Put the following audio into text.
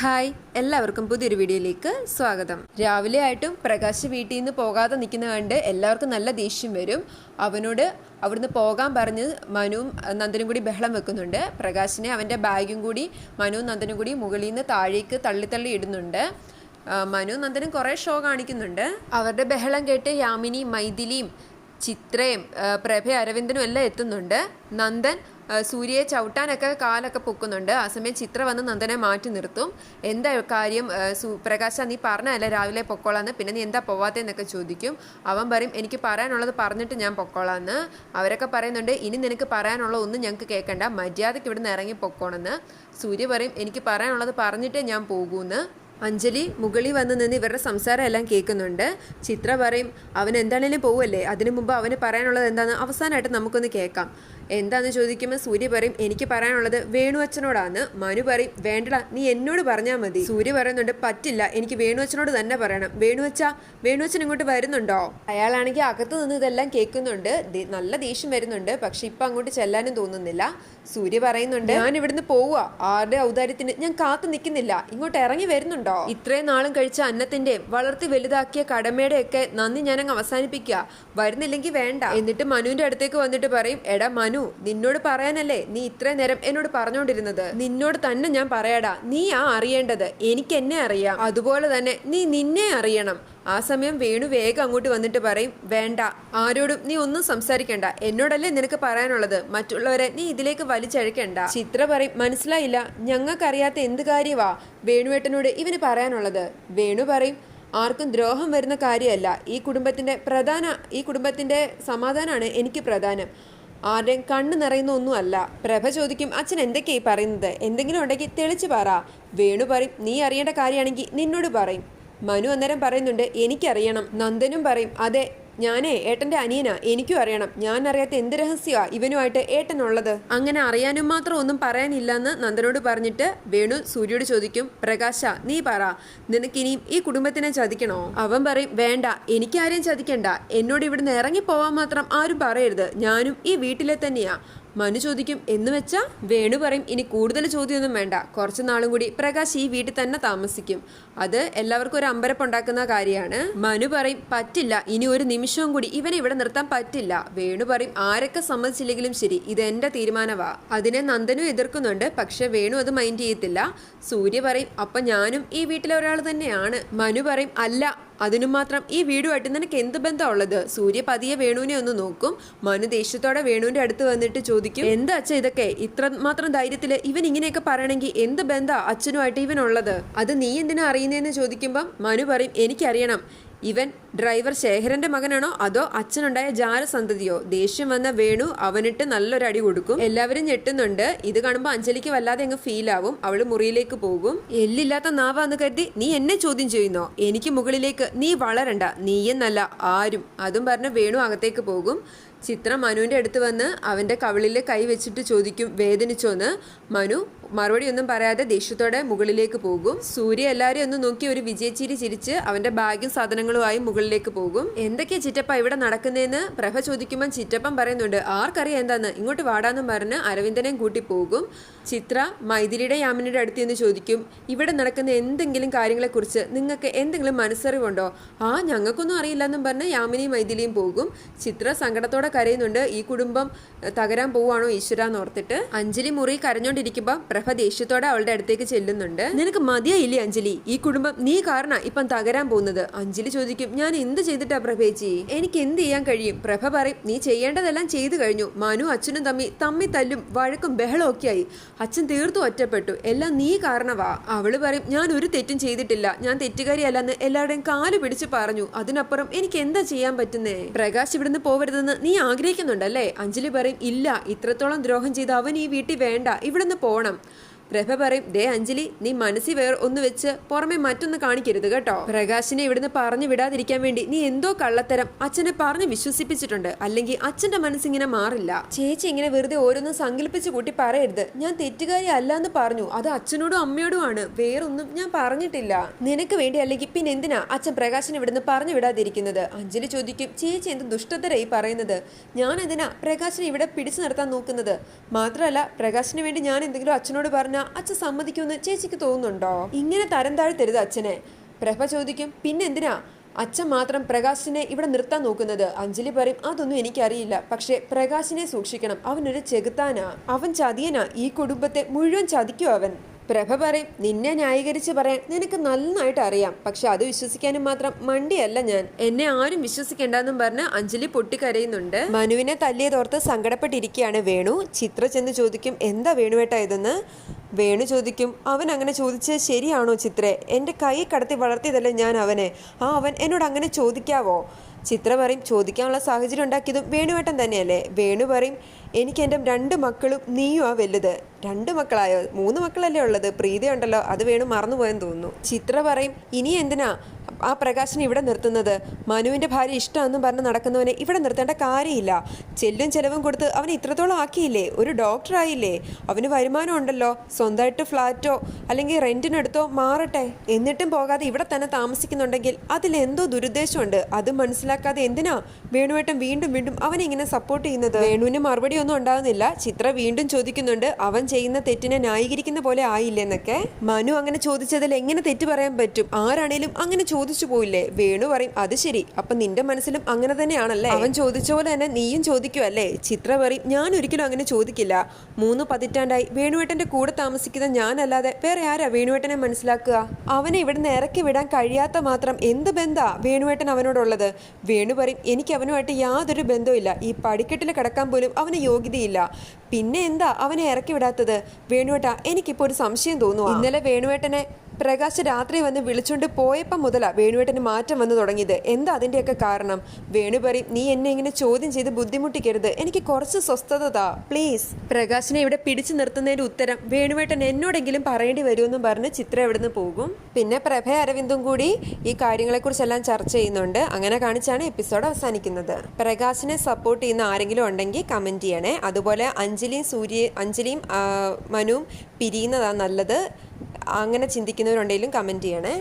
Hi എല്ലാവർക്കും പുതിയൊരു വീഡിയോയിലേക്ക് സ്വാഗതം. രാവിലെ ആയിട്ടും പ്രകാശ് വീട്ടിൽ നിന്ന് പോകാതെ നിൽക്കുന്ന കണ്ട് എല്ലാവർക്കും നല്ല ദേഷ്യം വരും. അവനോട് അവിടുന്ന് പോകാൻ പറഞ്ഞ് മനുവും നന്ദനും കൂടി ബഹളം വെക്കുന്നുണ്ട്. പ്രകാശിനെ അവന്റെ ബാഗും കൂടി മനുവും നന്ദനും കൂടി മുകളിൽ നിന്ന് താഴേക്ക് തള്ളി തള്ളി ഇടുന്നുണ്ട്. മനു നന്ദനും കുറേ ഷോ കാണിക്കുന്നുണ്ട്. അവരുടെ ബഹളം കേട്ട് യാമിനി മൈഥിലിയും ചിത്രയും പ്രഭ അരവിന്ദനും എല്ലാം എത്തുന്നുണ്ട്. നന്ദൻ സൂര്യയെ ചവിട്ടാനൊക്കെ കാലൊക്കെ പൊക്കുന്നുണ്ട്. ആ സമയം ചിത്ര വന്ന് നന്ദനെ മാറ്റി നിർത്തും. എന്താ കാര്യം? പ്രകാശ നീ പറഞ്ഞല്ല രാവിലെ പൊക്കോളാന്ന്? പിന്നെ നീ എന്താ പോവാത്തതെന്നൊക്കെ ചോദിക്കും. അവൻ പറയും എനിക്ക് പറയാനുള്ളത് പറഞ്ഞിട്ട് ഞാൻ പൊക്കോളാന്ന്. അവരൊക്കെ പറയുന്നുണ്ട് ഇനി നിനക്ക് പറയാനുള്ള ഒന്നും ഞങ്ങൾക്ക് കേൾക്കണ്ട. മര്യാദയ്ക്ക് ഇവിടുന്ന് ഇറങ്ങി പൊക്കോണെന്ന് സൂര്യ പറയും എനിക്ക് പറയാനുള്ളത് പറഞ്ഞിട്ടേ ഞാൻ പോകൂന്ന്. അഞ്ജലി മുകളിൽ വന്ന് നിന്ന് ഇവരുടെ സംസാരം എല്ലാം കേൾക്കുന്നുണ്ട്. ചിത്ര പറയും അവൻ എന്താണേലും പോവല്ലേ? അതിനു മുമ്പ് അവന് പറയാനുള്ളത് എന്താണെന്ന് അവസാനമായിട്ട് നമുക്കൊന്ന് കേൾക്കാം. എന്താന്ന് ചോദിക്കുമ്പോൾ സൂര്യ പറയും എനിക്ക് പറയാനുള്ളത് വേണു അച്ഛനോടാണ് മനു പറയും വേണ്ടടാ നീ എന്നോട് പറഞ്ഞാൽ മതി. സൂര്യ പറയുന്നുണ്ട് പറ്റില്ല എനിക്ക് വേണു അച്ഛനോട് തന്നെ പറയണം. വേണു അച്ഛ വേണു അച്ഛൻ ഇങ്ങോട്ട് വരുന്നുണ്ടോ? അയാളാണെങ്കിൽ അകത്ത് നിന്ന് ഇതെല്ലാം കേൾക്കുന്നുണ്ട്. നല്ല ദേഷ്യം വരുന്നുണ്ട് പക്ഷെ ഇപ്പൊ അങ്ങോട്ട് ചെല്ലാനും തോന്നുന്നില്ല. സൂര്യ പറയുന്നുണ്ട് ഞാൻ ഇവിടുന്ന് പോവുക ആരുടെ ഔദാര്യത്തിന്? ഞാൻ കാത്തു നിൽക്കുന്നില്ല. ഇങ്ങോട്ട് ഇറങ്ങി വരുന്നുണ്ടോ? ഇത്രയും നാളും കഴിച്ച അന്നത്തിന്റെ വളർത്തി വലുതാക്കിയ കടമയുടെ ഒക്കെ നന്ദി ഞാനങ്ങ് അവസാനിപ്പിക്കുക. വരുന്നില്ലെങ്കിൽ വേണ്ട. എന്നിട്ട് മനുവിന്റെ അടുത്തേക്ക് വന്നിട്ട് പറയും എടാ മനു നിന്നോട് പറയാനല്ലേ നീ ഇത്രയും നേരം എന്നോട് പറഞ്ഞുകൊണ്ടിരുന്നത്? നിന്നോട് തന്നെ ഞാൻ പറയാടാ നീ ആ അറിയേണ്ടത്. എനിക്ക് എന്നെ അറിയാം. അതുപോലെ തന്നെ നീ നിന്നെ അറിയണം. ആ സമയം വേണു വേഗം അങ്ങോട്ട് വന്നിട്ട് പറയും വേണ്ട ആരോടും നീ ഒന്നും സംസാരിക്കണ്ട. എന്നോടല്ലേ നിനക്ക് പറയാനുള്ളത്? മറ്റുള്ളവരെ നീ ഇതിലേക്ക് വലിച്ചഴക്കണ്ട. ചിത്ര പറയും മനസ്സിലായില്ല ഞങ്ങൾക്കറിയാത്ത എന്ത് കാര്യവാ വേണുവേട്ടനോട് ഇവന് പറയാനുള്ളത്? വേണു പറയും ആർക്കും ദ്രോഹം വരുന്ന കാര്യമല്ല. ഈ കുടുംബത്തിന്റെ പ്രധാന ഈ കുടുംബത്തിന്റെ സമാധാനമാണ് എനിക്ക് പ്രധാനം. ആരുടെയും കണ്ണ് നിറയുന്ന ഒന്നുമല്ല പ്രഭ ചോദിക്കും അച്ഛൻ എന്തൊക്കെയായി പറയുന്നത്? എന്തെങ്കിലും ഉണ്ടെങ്കിൽ തെളിച്ച് പറ. വേണു പറയും നീ അറിയേണ്ട കാര്യമാണെങ്കിൽ നിന്നോട് പറയും. മനു അന്നേരം പറയുന്നുണ്ട് എനിക്കറിയണം. നന്ദനും പറയും അതെ ഞാനേ ഏട്ടന്റെ അനിയനാ എനിക്കും അറിയണം. ഞാൻ അറിയാത്ത എന്ത് രഹസ്യമാ ഇവനുമായിട്ട് ഏട്ടനുള്ളത്? അങ്ങനെ അറിയാനും മാത്രം ഒന്നും പറയാനില്ലെന്ന് നന്ദനോട് പറഞ്ഞിട്ട് വേണു സൂര്യയോട് ചോദിക്കും പ്രകാശ നീ പറ നിനക്കിനിയും ഈ കുടുംബത്തിനെ ചതിക്കണോ? അവൻ പറയും വേണ്ട എനിക്കാരെയും ചതിക്കണ്ട. എന്നോട് ഇവിടുന്ന് ഇറങ്ങി പോവാൻ മാത്രം ആരും പറയരുത്. ഞാനും ഈ വീട്ടിലെ തന്നെയാ. മനു ചോദിക്കും എന്ന് വെച്ചാൽ വേണു പറയും ഇനി കൂടുതൽ ചോദ്യമൊന്നും വേണ്ട. കുറച്ച് നാളും കൂടി പ്രകാശ് ഈ വീട്ടിൽ തന്നെ താമസിക്കും. അത് എല്ലാവർക്കും ഒരു അമ്പരപ്പുണ്ടാക്കുന്ന കാര്യമാണ്. മനു പറയും പറ്റില്ല ഇനി ഒരു നിമിഷവും കൂടി ഇവനെ ഇവിടെ നിർത്താൻ പറ്റില്ല. വേണു പറയും ആരൊക്കെ സമ്മതിച്ചില്ലെങ്കിലും ശരി ഇത് എന്റെ തീരുമാനമാ അതിനെ നന്ദനും എതിർക്കുന്നുണ്ട് പക്ഷെ വേണു അത് മൈൻഡ് ചെയ്യത്തില്ല. സൂര്യ പറയും അപ്പൊ ഞാനും ഈ വീട്ടിലെ ഒരാൾ തന്നെയാണ്. മനു പറയും അല്ല അതിനു മാത്രം ഈ വീടുമായിട്ട് നിനക്ക് എന്ത് ബന്ധമുള്ളത് സൂര്യ പതിയെ വേണുവിനെ ഒന്ന് നോക്കും. മനു ദേഷ്യത്തോടെ വേണുവിന്റെ അടുത്ത് വന്നിട്ട് ചോദിക്കും. എന്താ അച്ഛ ഇതൊക്കെ? ഇത്ര മാത്രം ധൈര്യത്തിൽ ഇവൻ ഇങ്ങനെയൊക്കെ പറയണമെങ്കിൽ എന്ത് ബന്ധ അച്ഛനുമായിട്ട് ഇവനുള്ളത് അത് നീ എന്തിനാ അറിയുന്നതെന്ന് ചോദിക്കുമ്പം മനു പറയും എനിക്കറിയണം. ഇവൻ ഡ്രൈവർ ശേഖരന്റെ മകനാണോ? അതോ അച്ഛനുണ്ടായ ജാരസന്തതിയോ ദേഷ്യം വന്ന വേണു അവനിട്ട് നല്ലൊരു അടി കൊടുക്കും. എല്ലാവരും ഞെട്ടുന്നുണ്ട്. ഇത് കാണുമ്പോൾ അഞ്ജലിക്ക് വല്ലാതെ അങ്ങ് ഫീൽ ആവും. അവൾ മുറിയിലേക്ക് പോകും. എല്ലില്ലാത്ത നാവാന്ന് കരുതി നീ എന്നെ ചോദ്യം ചെയ്യുന്നോ? എനിക്ക് മുകളിലേക്ക് നീ വളരണ്ട. നീയെന്നല്ല ആരും. അതും പറഞ്ഞ് വേണു അകത്തേക്ക് പോകും. ചിത്ര മനുവിന്റെ അടുത്ത് വന്ന് അവന്റെ കവിളിൽ കൈ വെച്ചിട്ട് ചോദിക്കും വേദനിച്ചോന്ന്? മനു മറുപടി ഒന്നും പറയാതെ ദേഷ്യത്തോടെ മുകളിലേക്ക് പോകും. സൂര്യ എല്ലാരെയും ഒന്ന് നോക്കി ഒരു വിജയച്ചിരി ചിരിച്ച് അവന്റെ ബാഗും സാധനങ്ങളുമായി മുകളിലേക്ക് പോകും. എന്തൊക്കെയാ ചിറ്റപ്പ ഇവിടെ നടക്കുന്നതെന്ന് പ്രഭ ചോദിക്കുമ്പോൾ ചിറ്റപ്പൻ പറയുന്നുണ്ട് ആർക്കറിയാം എന്താന്ന്? ഇങ്ങോട്ട് വാടാന്നും പറഞ്ഞ് അരവിന്ദനെയും കൂട്ടി പോകും. ചിത്ര മൈഥിലിയുടെ യാമിനിയുടെ അടുത്ത് നിന്ന് ചോദിക്കും ഇവിടെ നടക്കുന്ന എന്തെങ്കിലും കാര്യങ്ങളെക്കുറിച്ച് നിങ്ങൾക്ക് എന്തെങ്കിലും മനസ്സറിവുണ്ടോ? ആ ഞങ്ങൾക്കൊന്നും അറിയില്ലെന്നും പറഞ്ഞ് യാമിനിയും മൈഥിലിയും പോകും. ചിത്ര സങ്കടത്തോടെ കരയുന്നുണ്ട് ഈ കുടുംബം തകരാൻ പോവുകയാണോ ഈശ്വര? എന്ന് ഓർത്തിട്ട്. അഞ്ജലി മുറി കരഞ്ഞോണ്ടിരിക്കുമ്പോ പ്രഭ ദേഷ്യത്തോടെ അവളുടെ അടുത്തേക്ക് ചെല്ലുന്നുണ്ട്. നിനക്ക് മതിയായില്ലേ അഞ്ജലി? ഈ കുടുംബം നീ കാരണ ഇപ്പം തകരാൻ പോകുന്നത്. അഞ്ജലി ചോദിക്കും ഞാൻ എന്ത് ചെയ്തിട്ടാ പ്രഭേച്ചി? എനിക്ക് എന്ത് ചെയ്യാൻ കഴിയും? പ്രഭ പറയും നീ ചെയ്യേണ്ടതെല്ലാം ചെയ്തു കഴിഞ്ഞു. മനു അച്ഛനും തമ്മി തമ്മി തല്ലും വഴക്കും ബഹളവും ആയി അച്ഛൻ തീർത്തു ഒറ്റപ്പെട്ടു. എല്ലാം നീ കാരണവാ. അവൾ പറയും ഞാൻ ഒരു തെറ്റും ചെയ്തിട്ടില്ല. ഞാൻ തെറ്റുകാരിയല്ലെന്ന് എല്ലാവരുടെയും കാൽ പിടിച്ച് പറഞ്ഞു. അതിനപ്പുറം എനിക്ക് എന്താ ചെയ്യാൻ പറ്റുന്നേ? പ്രകാശ് ഇവിടുന്ന് പോവരുതെന്ന് നീ ആഗ്രഹിക്കുന്നുണ്ടല്ലേ? അഞ്ജലി പറയും ഇല്ല. ഇത്രത്തോളം ദ്രോഹം ചെയ്ത് അവൻ ഈ വീട്ടിൽ വേണ്ട. ഇവിടുന്ന് പോണം. പ്രഭ പറയും ദേ അഞ്ജലി നീ മനസ്സിൽ വേർ ഒന്ന് വെച്ച് പുറമെ മറ്റൊന്ന് കാണിക്കരുത് കേട്ടോ. പ്രകാശിനെ ഇവിടുന്ന് പറഞ്ഞു വിടാതിരിക്കാൻ വേണ്ടി നീ എന്തോ കള്ളത്തരം അച്ഛനെ പറഞ്ഞു വിശ്വസിപ്പിച്ചിട്ടുണ്ട്. അല്ലെങ്കിൽ അച്ഛന്റെ മനസ്സിങ്ങനെ മാറില്ല. ചേച്ചി ഇങ്ങനെ വെറുതെ ഓരോന്നും സങ്കല്പിച്ച് കൂട്ടി പറയരുത്. ഞാൻ തെറ്റുകാരി അല്ല എന്ന് പറഞ്ഞു. അത് അച്ഛനോടും അമ്മയോടും അമ്മയോടുമാണ് വേറൊന്നും ഞാൻ പറഞ്ഞിട്ടില്ല. നിനക്ക് വേണ്ടി അല്ലെങ്കിൽ പിന്നെ എന്തിനാ അച്ഛൻ പ്രകാശിനെ ഇവിടുന്ന് പറഞ്ഞു വിടാതിരിക്കുന്നത്? അഞ്ജലി ചോദിക്കും ചേച്ചി എന്ത് ദുഷ്ടതരായി പറയുന്നത്? ഞാൻ എന്തിനാ പ്രകാശിനെ ഇവിടെ പിടിച്ചു നിർത്താൻ നോക്കുന്നത്? മാത്രമല്ല പ്രകാശിന് വേണ്ടി ഞാൻ എന്തെങ്കിലും അച്ഛനോട് പറഞ്ഞാൽ പറഞ്ഞാൽ അച്ഛൻ സമ്മതിക്കുമെന്ന് ചേച്ചിക്ക് തോന്നുന്നുണ്ടോ? ഇങ്ങനെ തരം താഴ്ത്തരുത് അച്ഛനെ. പ്രഭ ചോദിക്കും പിന്നെന്തിനാ അച്ഛൻ മാത്രം പ്രകാശിനെ ഇവിടെ നിർത്താൻ നോക്കുന്നത്? അഞ്ജലി പറയും അതൊന്നും എനിക്കറിയില്ല. പക്ഷേ പ്രകാശിനെ സൂക്ഷിക്കണം. അവനൊരു ചെകുത്താനാ. അവൻ ചതിയനാ. ഈ കുടുംബത്തെ മുഴുവൻ ചതിക്കും അവൻ. പ്രഭ പറയും നിന്നെ ന്യായീകരിച്ച് പറയാൻ നിനക്ക് നന്നായിട്ട് അറിയാം. പക്ഷെ അത് വിശ്വസിക്കാനും മാത്രം മണ്ടിയല്ല ഞാൻ. എന്നെ ആരും വിശ്വസിക്കേണ്ടെന്നും പറഞ്ഞ് അഞ്ജലി പൊട്ടിക്കരയുന്നുണ്ട്. മനുവിനെ തല്ലിയതോർത്ത് സങ്കടപ്പെട്ടിരിക്കുകയാണ് വേണു. ചിത്ര ചെന്ന് ചോദിക്കും എന്താ വേണുവേട്ട ഇതെന്ന്? വേണു ചോദിക്കും അവൻ അങ്ങനെ ചോദിച്ചത് ശരിയാണോ ചിത്രേ? എന്റെ കൈ കടത്തി വളർത്തിയതല്ലേ ഞാൻ അവനെ. ആ അവൻ എന്നോട് അങ്ങനെ ചോദിക്കാവോ? ചിത്ര പറയും ചോദിക്കാനുള്ള സാഹചര്യം ഉണ്ടാക്കിയതും വേണുവേട്ടൻ തന്നെയല്ലേ. വേണു പറയും എനിക്ക് എന്റെ രണ്ട് മക്കളും നീയും ആ വലുത്. രണ്ട് മക്കളായോ? മൂന്ന് മക്കളല്ലേ ഉള്ളത്? പ്രീതി ഉണ്ടല്ലോ അത് വേണു മറന്നുപോയെന്ന് തോന്നുന്നു. ചിത്ര പറയും ഇനി എന്തിനാ? ആ പ്രകാശനെ ഇവിടെ നിർത്തുന്നത്? മനുവിന്റെ ഭാര്യ ഇഷ്ടമാണെന്നും പറഞ്ഞ് നടക്കുന്നവനെ ഇവിടെ നിർത്തേണ്ട കാര്യമില്ല. ചെല്ലും ചെലവും കൊടുത്ത് അവനെ ഇത്രത്തോളം ആക്കിയില്ലേ? ഒരു ഡോക്ടറായില്ലേ അവന് വരുമാനം ഉണ്ടല്ലോ. സ്വന്തമായിട്ട് ഫ്ലാറ്റോ അല്ലെങ്കിൽ റെന്റിനെടുത്തോ മാറട്ടെ. എന്നിട്ടും പോകാതെ ഇവിടെ തന്നെ താമസിക്കുന്നുണ്ടെങ്കിൽ അതിലെന്തോ ദുരുദ്ദേശമുണ്ട്. അത് മനസ്സിലാക്കാതെ എന്തിനാ വേണുവേട്ടൻ വീണ്ടും വീണ്ടും അവനെ ഇങ്ങനെ സപ്പോർട്ട് ചെയ്യുന്നത്? വേണുവിന് മറുപടി ഒന്നും ഉണ്ടാകുന്നില്ല ചിത്ര വീണ്ടും ചോദിക്കുന്നുണ്ട്. അവൻ ചെയ്യുന്ന തെറ്റിനെ ന്യായീകരിക്കുന്ന പോലെ ആയില്ലെന്നൊക്കെ മനു അങ്ങനെ ചോദിച്ചതിൽ എങ്ങനെ തെറ്റ് പറയാൻ പറ്റും? ആരാണേലും അങ്ങനെ ചോദിച്ചു പോയില്ലേ? വേണു പറയും അത് ശരി. അപ്പൊ നിന്റെ മനസ്സിലും അങ്ങനെ തന്നെയാണല്ലേ? അവൻ ചോദിച്ച പോലെ തന്നെ നീയും ചോദിക്കുമല്ലേ ചിത്ര പറയും ഞാൻ ഒരിക്കലും അങ്ങനെ ചോദിക്കില്ല. മൂന്ന് പതിറ്റാണ്ടായി. വേണുവേട്ടന്റെ കൂടെ താമസിക്കുന്ന ഞാനല്ലാതെ വേറെ ആരാ വേണുവേട്ടനെ മനസ്സിലാക്കുക? അവനെ ഇവിടുന്ന് ഇറക്കി വിടാൻ കഴിയാത്ത മാത്രം എന്ത് ബന്ധാ വേണുവേട്ടൻ അവനോടുള്ളത്? വേണു പറയും എനിക്ക് അവനുമായിട്ട് യാതൊരു ബന്ധവുമില്ല ഈ പടിക്കെട്ടിൽ കിടക്കാൻ പോലും അവന് യോഗ്യതയില്ല. പിന്നെ എന്താ അവനെ ഇറക്കി വിടാത്തത്? വേണുവേട്ട എനിക്കിപ്പോ ഒരു സംശയം തോന്നുന്നു ഇന്നലെ വേണുവേട്ടനെ പ്രകാശ് രാത്രി വന്ന് വിളിച്ചുകൊണ്ട് പോയപ്പോൾ മുതലാ വേണുവേട്ടന് മാറ്റം വന്നു തുടങ്ങിയത്. എന്താ അതിന്റെയൊക്കെ കാരണം? വേണു പറയും നീ എന്നെ ഇങ്ങനെ ചോദ്യം ചെയ്ത് ബുദ്ധിമുട്ടിക്കരുത്. എനിക്ക് കുറച്ച് സ്വസ്ഥത താ. പ്ലീസ്. പ്രകാശിനെ ഇവിടെ പിടിച്ചു നിർത്തുന്നതിന്റെ ഉത്തരം വേണുവേട്ടൻ എന്നോടെങ്കിലും പറയേണ്ടി വരുമെന്നും പറഞ്ഞ് ചിത്ര ഇവിടുന്ന് പോകും. പിന്നെ പ്രഭ അരവിന്ദും കൂടി ഈ കാര്യങ്ങളെക്കുറിച്ചെല്ലാം ചർച്ച ചെയ്യുന്നുണ്ട്. അങ്ങനെ കാണിച്ചാണ് എപ്പിസോഡ് അവസാനിക്കുന്നത്. പ്രകാശിനെ സപ്പോർട്ട് ചെയ്യുന്ന ആരെങ്കിലും ഉണ്ടെങ്കിൽ കമന്റ് ചെയ്യണേ. അതുപോലെ അഞ്ജലിയും സൂര്യ അഞ്ജലിയും മനുവും പിരിയുന്നതാണ് നല്ലത്. അങ്ങനെ ചിന്തിക്കുന്നവരുണ്ടെങ്കിലും കമന്റ് ചെയ്യണേ.